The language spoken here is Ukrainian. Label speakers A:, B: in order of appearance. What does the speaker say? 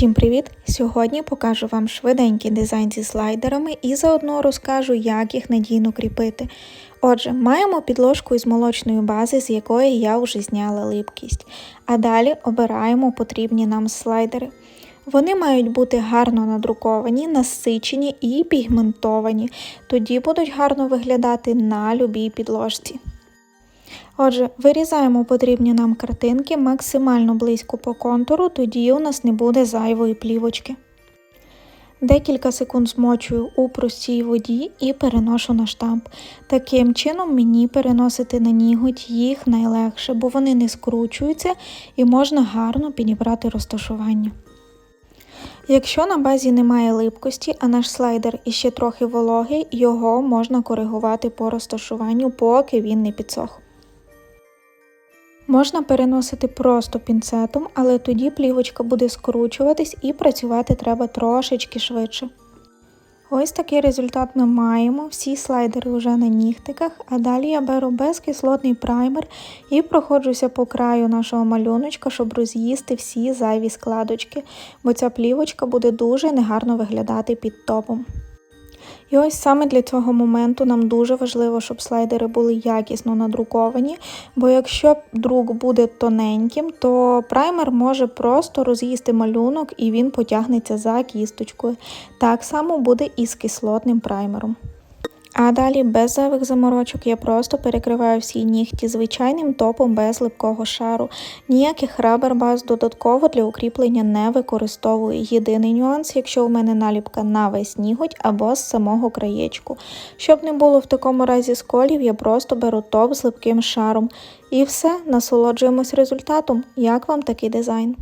A: Всім привіт! Сьогодні покажу вам швиденький дизайн зі слайдерами і заодно розкажу, як їх надійно кріпити. Отже, маємо підложку із молочної бази, з якої я вже зняла липкість. А далі обираємо потрібні нам слайдери. Вони мають бути гарно надруковані, насичені і пігментовані, тоді будуть гарно виглядати на любій підложці. Отже, вирізаємо потрібні нам картинки максимально близько по контуру, тоді у нас не буде зайвої плівочки. Декілька секунд змочую у простій воді і переношу на штамп. Таким чином мені переносити на ніготь їх найлегше, бо вони не скручуються і можна гарно підібрати розташування. Якщо на базі немає липкості, а наш слайдер іще трохи вологий, його можна коригувати по розташуванню, поки він не підсох. Можна переносити просто пінцетом, але тоді плівочка буде скручуватись і працювати треба трошечки швидше. Ось такий результат ми маємо. Всі слайдери вже на нігтиках, а далі я беру безкислотний праймер і проходжуся по краю нашого малюночка, щоб роз'їсти всі зайві складочки, бо ця плівочка буде дуже негарно виглядати під топом. І ось саме для цього моменту нам дуже важливо, щоб слайдери були якісно надруковані, бо якщо друк буде тоненьким, то праймер може просто роз'їсти малюнок і він потягнеться за кісточкою. Так само буде і з кислотним праймером. А далі без зайвих заморочок я просто перекриваю всі нігті звичайним топом без липкого шару. Ніяких рабер-баз додатково для укріплення не використовую. Єдиний нюанс, якщо у мене наліпка на весь ніготь або з самого краєчку. Щоб не було в такому разі сколів, я просто беру топ з липким шаром. І все, насолоджуємось результатом. Як вам такий дизайн?